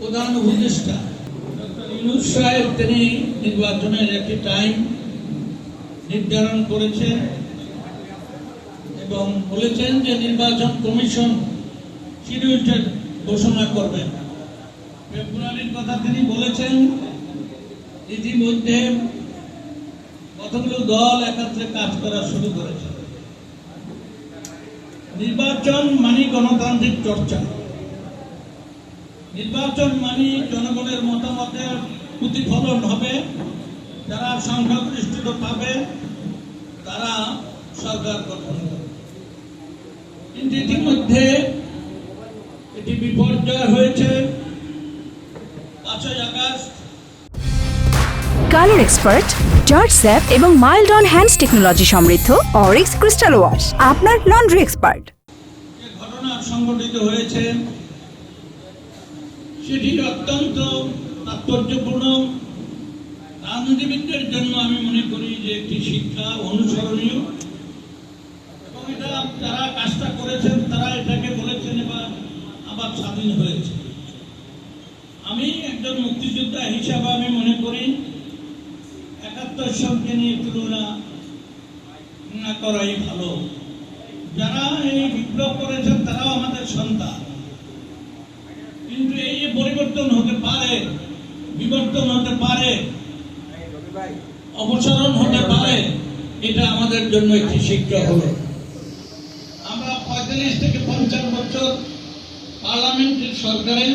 প্রধান উপদেষ্টা। ইউনুস সাহেব, তিনি নির্বাচনের একটি টাইম নির্ধারণ করেছেন এবং বলেছেন যে নির্বাচন কমিশন শিডিউলটা ঘোষণা করবেন। ফেব্রুয়ারির কথা তিনি বলেছেন, ইতিমধ্যে কতগুলো দল একাত্রে কাজ করা শুরু করেছে। নির্বাচন মানে গণতান্ত্রিক চর্চা। নির্বাচন মানে জনগণের মতামতের প্রতিফলন হবে। যারা সংখ্যাগরিষ্ঠতা পাবে তারা সরকার গঠন করবে। কিন্তু ইতিমধ্যে এটি বিপর্যয় হয়েছে। পাঁচই August. Colour expert George Sapp এবং মাইল্ড অন হ্যান্ডস টেকনোলজি সমৃদ্ধ অরিক্স ক্রিস্টাল ওয়াশ আপনার লন্ড্রি এক্সপার্ট। ঘটনা সংঘটিত হয়েছে সেটি অত্যন্ত তাৎপর্যপূর্ণ রাজনীতিবিদদের জন্য আমি মনে করি যে একটি শিক্ষা অনুসরণীয়। এবং এটা যারা কাজটা করেছেন, তারা এটাকে বলেছেন এবার আবার স্বাধীন হয়েছে। আমি একজন মুক্তিযোদ্ধা হিসাবে আমি মনে করি একাত্তর সঙ্গে নিয়ে তুলনা না করাই ভালো। যারা এই বিপ্লব করেছেন, তারাও আমাদের সন্তান কিন্তু এই যে পরিবর্তন হতে পারে বিবর্তন হতে পারে। অপসারণ হতে পারে। এটা আমাদের জন্য একটি শিক্ষা হলো। আমরা পঁয়তাল্লিশ থেকে পঞ্চাশ বছর পার্লামেন্টের সরকারে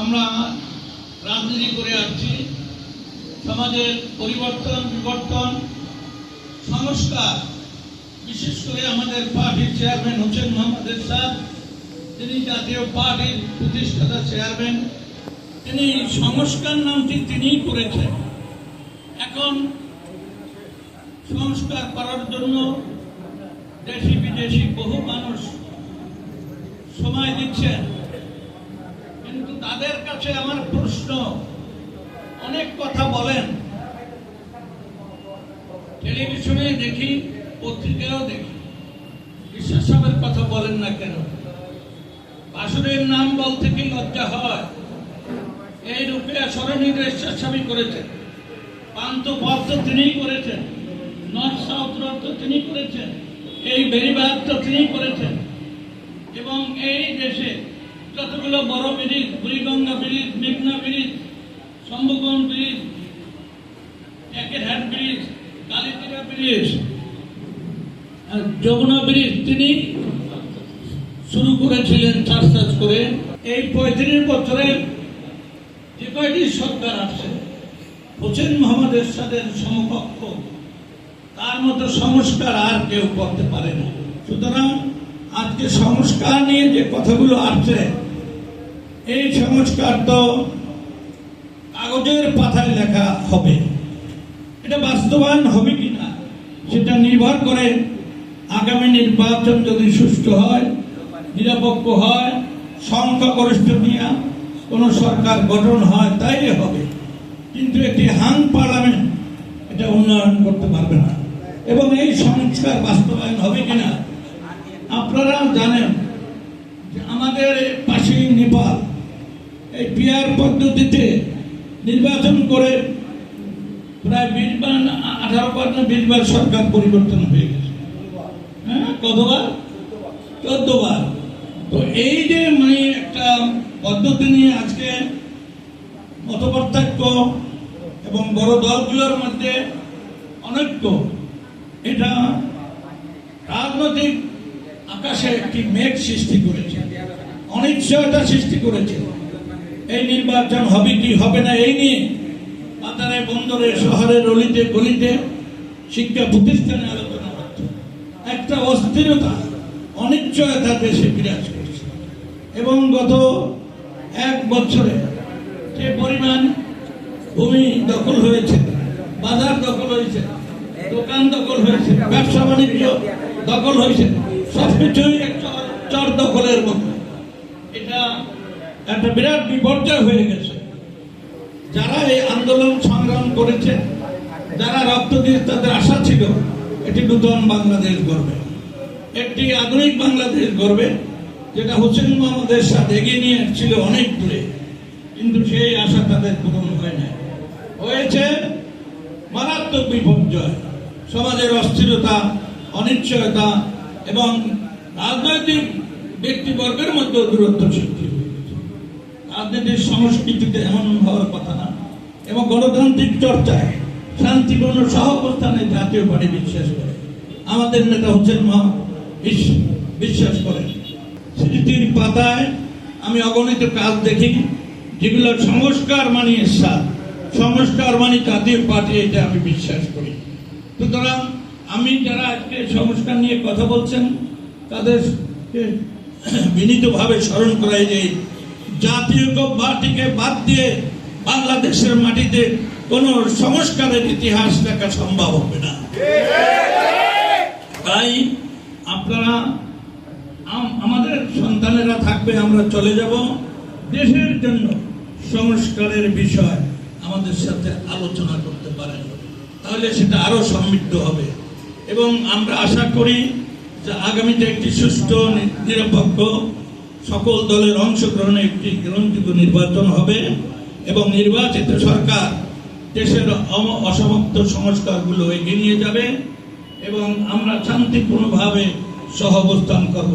আমরা রাজনীতি করে আসছি। সমাজের পরিবর্তন, বিবর্তন, সংস্কার, বিশেষ করে আমাদের পার্টির চেয়ারম্যান হোসেন মোহাম্মদ এরশাদ, তিনি জাতীয় পার্টির প্রতিষ্ঠাতা চেয়ারম্যান। তিনি সংস্কার নামটি তিনিই করেছেন। এখন সংস্কার করার জন্য দেশি বিদেশি বহু মানুষ সময় দিচ্ছেন। কিন্তু তাদের কাছে আমার প্রশ্ন, অনেক কথা বলেন। টেলিভিশনে দেখি পত্রিকাও দেখি। বিশ্বাস কথা বলেন না কেন? বাসুরের নাম বলতে কি এই রূপে সরণী স্বেচ্ছাসেবী করেছেন। পান্ত পথ তিনি করেছেন। নর্থ সাউথ রোড তো তিনি করেছেন। এই বেরিবাদ তো তিনি করেছেন। এবং এই দেশে যতগুলো বড় ব্রিজ বুড়িগঙ্গা ব্রিজ মেঘনা ব্রিজ শম্ভুগঞ্জ ব্রিজ একের hat bridge Kalitira bridge Jamuna bridge তিনি শুরু করেছিলেন চাষ চাষ করে। এই পঁয়ত্রিশ বছরে যে কয়টি সরকার আসছে হোসেন সমকক্ষ, তার মতো সংস্কার আর কেউ করতে পারে না। সুতরাং আজকে সংস্কার নিয়ে যে কথাগুলো আসছে, এই সংস্কার তো কাগজের পাতায় লেখা হবে। এটা বাস্তবায়ন হবে কিনা সেটা নির্ভর করে আগামী নির্বাচন যদি সুষ্ঠু হয়, নিরপেক্ষ হয় সংখ্যাগরিষ্ঠ নিয়ে কোন সরকার গঠন হয় তাই হবে। কিন্তু একটি হাং পার্লামেন্ট এটা উন্নয়ন করতে পারবে না। এবং এই সংস্কার বাস্তবায়ন হবে কিনা আপনারা জানেন যে আমাদের পাশেই নেপাল, এই পিয়ার পদ্ধতিতে নির্বাচন করে প্রায় বিশ বার আঠারো বার না বিশ বার সরকার পরিবর্তন হয়ে গেছে। হ্যাঁ কতবার? চোদ্দ বার। তো এই যে পদ্ধতি নিয়ে আজকে মতপার্থক্য এবং বড় দলগুলোর মধ্যে অনৈক্য। এটা রাজনৈতিক আকাশে একটি মেঘ সৃষ্টি করেছে, অনিশ্চয়তা সৃষ্টি করেছে। এই নির্বাচন হবে কি হবে না এই নিয়ে বাজারে বন্দরে শহরের অলিতে গলিতে শিক্ষা প্রতিষ্ঠানে আলোচনা হচ্ছে। একটা অস্থিরতা অনিশ্চয়তা দেশে বিরাজ করছে। এবং গত এক বছরে যে পরিমাণ ভূমি দখল হয়েছে, বাজার দখল হয়েছে, দোকান দখল হয়েছে, ব্যবসা বাণিজ্য দখল হয়েছে, সবকিছুই চর দখলের মতো। এটা একটা বিরাট বিপর্যয় হয়ে গেছে। যারা এই আন্দোলন সংগ্রাম করেছে, যারা রক্ত দিয়ে তাদের আশা ছিল, এটি নূতন বাংলাদেশ গড়বে। একটি আধুনিক বাংলাদেশ গড়বে। যেটা হোসেন মোহাম্মদের সাথে এগিয়ে নিয়ে ছিল অনেক দূরে। কিন্তু সেই আশা তাদের পূরণ হয় না হয়েছে মারাত্মক বিপর্যয়, সমাজের অস্থিরতা, অনিশ্চয়তা এবং রাজনৈতিক ব্যক্তিবর্গের মধ্যে দূরত্ব সৃষ্টি রাজনীতির সংস্কৃতিতে এমন হওয়ার কথা না এবং গণতান্ত্রিক চর্চায় শান্তিপূর্ণ সহাবস্থানে জাতীয় পার্টি বিশ্বাস করে। আমাদের নেতা হচ্ছেন মহা বিশ- বিশ্বাস করেন। স্মৃতির পাতায় আমি অগণিত কাজ দেখি। যেগুলো সংস্কার মানে সার সংস্কার মানে জাতীয় পার্টি, এটা আমি বিশ্বাস করি। সুতরাং আমি যারা আজকে সংস্কার নিয়ে কথা বলছেন, তাদেরকে বিনীতভাবে স্মরণ করাই যে জাতীয় পার্টিকে বাদ দিয়ে বাংলাদেশের মাটিতে কোনো সংস্কারের ইতিহাস দেখা সম্ভব হবে না। তাই আপনারা আমাদের সন্তানেরা থাকবে, আমরা চলে যাব। দেশের জন্য সংস্কারের বিষয় আমাদের সাথে আলোচনা করতে পারেন। তাহলে সেটা আরও সমৃদ্ধ হবে। এবং আমরা আশা করি যে আগামীতে একটি সুষ্ঠু নিরপেক্ষ সকল দলের অংশগ্রহণে একটি গ্রহণযোগ্য নির্বাচন হবে এবং নির্বাচিত সরকার দেশের অসমাপ্ত সংস্কারগুলো এগিয়ে নিয়ে যাবে এবং আমরা শান্তিপূর্ণভাবে সহাবস্থান করব।